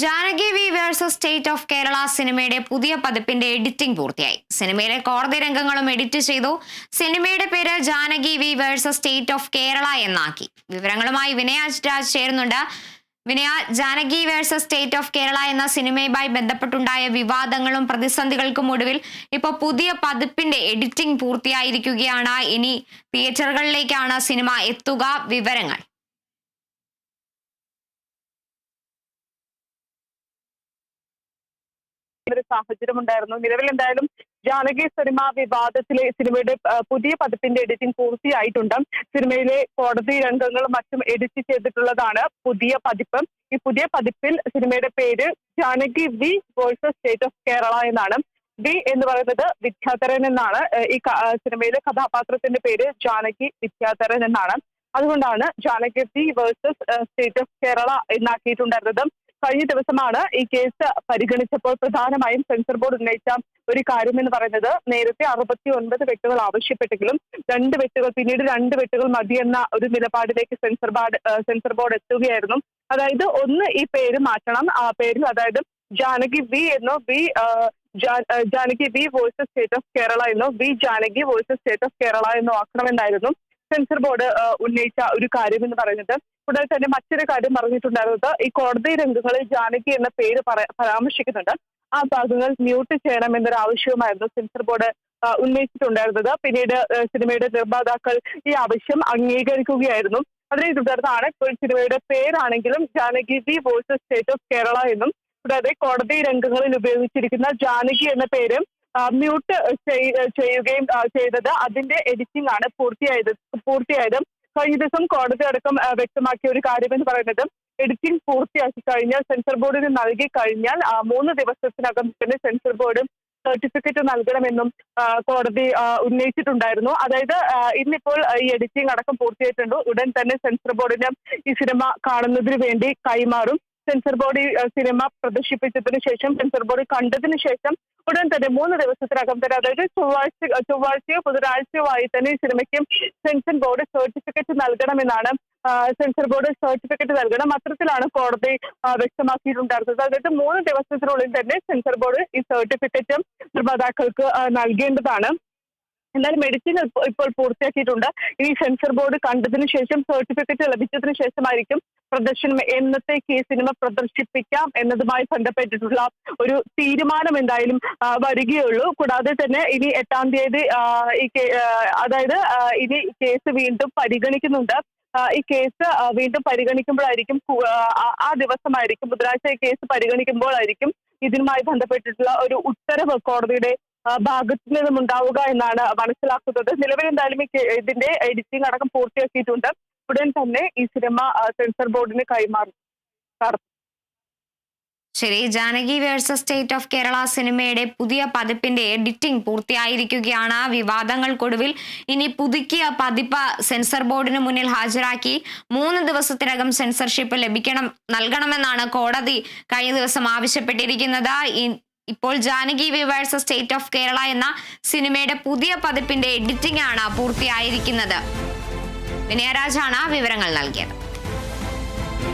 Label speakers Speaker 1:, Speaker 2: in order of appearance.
Speaker 1: Janaki V versus state of Kerala സിനിമയുടെ പുതിയ പതിപ്പിന്റെ editing പൂർത്തിയായി. സിനിമയിലെ കോടതി രംഗങ്ങളും എഡിറ്റ് ചെയ്തു. സിനിമയുടെ പേര് Janaki V versus state of Kerala എന്നാക്കി. വിവരങ്ങളുമായി വിനയ രാജ് ചേരുന്നുണ്ട്. Vinaya Janaki versus state of Kerala എന്ന സിനിമയുമായി ബന്ധപ്പെട്ടുണ്ടായ വിവാദങ്ങളും പ്രതിസന്ധികൾക്കും ഒടുവിൽ ഇപ്പോൾ പുതിയ പതിപ്പിന്റെ എഡിറ്റിംഗ് പൂർത്തിയായിരിക്കുകയാണ്. ഇനി തിയേറ്ററുകളിലേക്കാണ് സിനിമ എത്തുക. വിവരങ്ങൾ.
Speaker 2: ഒരു സാഹചര്യം ഉണ്ടായിരുന്നു നിലവിൽ എന്തായാലും ജാനകി സിനിമ വിവാദത്തിലെ സിനിമയുടെ പുതിയ പതിപ്പിന്റെ എഡിറ്റിംഗ് പൂർത്തിയായിട്ടുണ്ട്. സിനിമയിലെ കോടതി രംഗങ്ങളും മറ്റും എഡിറ്റ് ചെയ്തിട്ടുള്ളതാണ് പുതിയ പതിപ്പ്. ഈ പുതിയ പതിപ്പിൽ സിനിമയുടെ പേര് Janaki V versus state of Kerala എന്നാണ്. വി എന്ന് പറയുന്നത് വിദ്യാധരൻ എന്നാണ്. ഈ സിനിമയിലെ കഥാപാത്രത്തിന്റെ പേര് ജാനകി വിദ്യാധരൻ എന്നാണ്. അതുകൊണ്ടാണ് Janaki V versus state of Kerala എന്നാക്കിയിട്ടുണ്ടായിരുന്നത്. കഴിഞ്ഞ ദിവസമാണ് ഈ കേസ് പരിഗണിച്ചപ്പോൾ പ്രധാനമായും സെൻസർ ബോർഡ് ഉന്നയിച്ച ഒരു കാര്യം എന്ന് പറയുന്നത് നേരത്തെ അറുപത്തി ഒൻപത് വെട്ടുകൾ ആവശ്യപ്പെട്ടെങ്കിലും രണ്ട് വെട്ടുകൾ പിന്നീട് രണ്ട് വെട്ടുകൾ മതിയെന്ന ഒരു നിലപാടിലേക്ക് സെൻസർ ബോർഡ് സെൻസർ ബോർഡ് എത്തുകയായിരുന്നു. അതായത് ഒന്ന് ഈ പേര് മാറ്റണം. ആ പേരിൽ അതായത് ജാനകി വി എന്നോ V Janaki V versus state of Kerala എന്നോ V Janaki versus state of Kerala എന്നോ ആക്കണമെന്നായിരുന്നു. സെൻസർ ബോർഡ് ഉന്നയിച്ച ഒരു കാര്യം എന്ന് പറയുന്നത് കൂടാതെ തന്നെ മറ്റൊരു കാര്യം പറഞ്ഞിട്ടുണ്ടായിരുന്നത് ഈ കോടതി രംഗങ്ങളിൽ ജാനകി എന്ന പേര് പരാമർശിക്കുന്നുണ്ട്. ആ ഭാഗങ്ങൾ മ്യൂട്ട് ചെയ്യണം എന്നൊരു ആവശ്യവുമായിരുന്നു സെൻസർ ബോർഡ് ഉന്നയിച്ചിട്ടുണ്ടായിരുന്നത്. പിന്നീട് സിനിമയുടെ നിർമ്മാതാക്കൾ ഈ ആവശ്യം അംഗീകരിക്കുകയായിരുന്നു. അതിനെ തുടർന്നാണ് സിനിമയുടെ പേരാണെങ്കിലും Janaki the voice state of Kerala എന്നും കൂടാതെ കോടതി രംഗങ്ങളിൽ ഉപയോഗിച്ചിരിക്കുന്ന ജാനകി എന്ന പേര് മ്യൂട്ട് ചെയ്യുകയും ചെയ്തത്. അതിന്റെ എഡിറ്റിംഗ് ആണ് പൂർത്തിയായത് പൂർത്തിയായത് കഴിഞ്ഞ ദിവസം കോടതി അടക്കം വ്യക്തമാക്കിയ ഒരു കാര്യം എന്ന് പറയുന്നത് എഡിറ്റിംഗ് പൂർത്തിയാക്കി കഴിഞ്ഞാൽ സെൻസർ ബോർഡിന് നൽകി കഴിഞ്ഞാൽ മൂന്ന് ദിവസത്തിനകം തന്നെ സെൻസർ ബോർഡും സർട്ടിഫിക്കറ്റ് നൽകണമെന്നും കോടതി ഉന്നയിച്ചിട്ടുണ്ടായിരുന്നു. അതായത് ഇന്നിപ്പോൾ ഈ എഡിറ്റിംഗ് അടക്കം പൂർത്തിയായിട്ടുണ്ട്. ഉടൻ തന്നെ സെൻസർ ബോർഡിന് ഈ സിനിമ കാണുന്നതിന് വേണ്ടി കൈമാറും. സെൻസർ ബോഡി സിനിമ പ്രദർശിപ്പിച്ചതിന് ശേഷം സെൻസർ ബോഡി കണ്ടതിന് ശേഷം ഉടൻ തന്നെ മൂന്ന് ദിവസത്തിനകം തന്നെ അതായത് ചൊവ്വാഴ്ച ചൊവ്വാഴ്ചയോ ബുധനാഴ്ചയോ ആയി തന്നെ ഈ സിനിമയ്ക്ക് സെൻസർ ബോർഡ് സർട്ടിഫിക്കറ്റ് നൽകണമെന്നാണ് സെൻസർ ബോർഡ് സർട്ടിഫിക്കറ്റ് നൽകണം. അത്തരത്തിലാണ് കോടതി വ്യക്തമാക്കിയിട്ടുണ്ടായിരുന്നത്. അതായത് മൂന്ന് ദിവസത്തിനുള്ളിൽ തന്നെ സെൻസർ ബോർഡ് ഈ സർട്ടിഫിക്കറ്റ് നിർമ്മാതാക്കൾക്ക് നൽകേണ്ടതാണ്. എന്നാലും മെഡിസിൻ ഇപ്പോൾ- പൂർത്തിയാക്കിയിട്ടുണ്ട്. ഈ സെൻസർ ബോർഡ് കണ്ടതിന് ശേഷം സർട്ടിഫിക്കറ്റ് ലഭിച്ചതിന് ശേഷമായിരിക്കും പ്രദർശനം. എന്നത്തേക്ക് ഈ സിനിമ പ്രദർശിപ്പിക്കാം എന്നതുമായി ബന്ധപ്പെട്ടിട്ടുള്ള ഒരു തീരുമാനം എന്തായാലും വരികയുള്ളൂ. കൂടാതെ തന്നെ ഇനി എട്ടാം തീയതി ഈ അതായത് ഇനി കേസ് വീണ്ടും പരിഗണിക്കുന്നുണ്ട്. ഈ കേസ് വീണ്ടും പരിഗണിക്കുമ്പോഴായിരിക്കും ആ, ദിവസമായിരിക്കും. ബുധനാഴ്ച കേസ് പരിഗണിക്കുമ്പോഴായിരിക്കും ഇതിനുമായി ബന്ധപ്പെട്ടിട്ടുള്ള ഒരു ഉത്തരവ് കോടതിയുടെ ഭാഗത്തു നിന്നും ഉണ്ടാവുക എന്നാണ് മനസ്സിലാക്കുന്നത്. നിലവിൽ എന്തായാലും ഇതിന്റെ എഡിറ്റിംഗ് അടക്കം പൂർത്തിയാക്കിയിട്ടുണ്ട്. ഉടൻ തന്നെ ഈ സിനിമ സെൻസർ ബോർഡിന് കൈമാറും.
Speaker 1: ശരി Janaki versus state of Kerala സിനിമയുടെ പുതിയ പതിപ്പിന്റെ എഡിറ്റിംഗ് പൂർത്തിയായിരിക്കുകയാണ്. വിവാദങ്ങൾക്കൊടുവിൽ ഇനി പുതുക്കിയ പതിപ്പ് സെൻസർ ബോർഡിന് മുന്നിൽ ഹാജരാക്കി മൂന്ന് ദിവസത്തിനകം സെൻസർഷിപ്പ് ലഭിക്കണം നൽകണമെന്നാണ് കോടതി കഴിഞ്ഞ ദിവസം ആവശ്യപ്പെട്ടിരിക്കുന്നത്. ഇപ്പോൾ Janaki V versus state of Kerala എന്ന സിനിമയുടെ പുതിയ പതിപ്പിന്റെ എഡിറ്റിംഗ് ആണ് പൂർത്തിയായിരിക്കുന്നത്. വിനയരാജാണ് വിവരങ്ങൾ നൽകിയത്.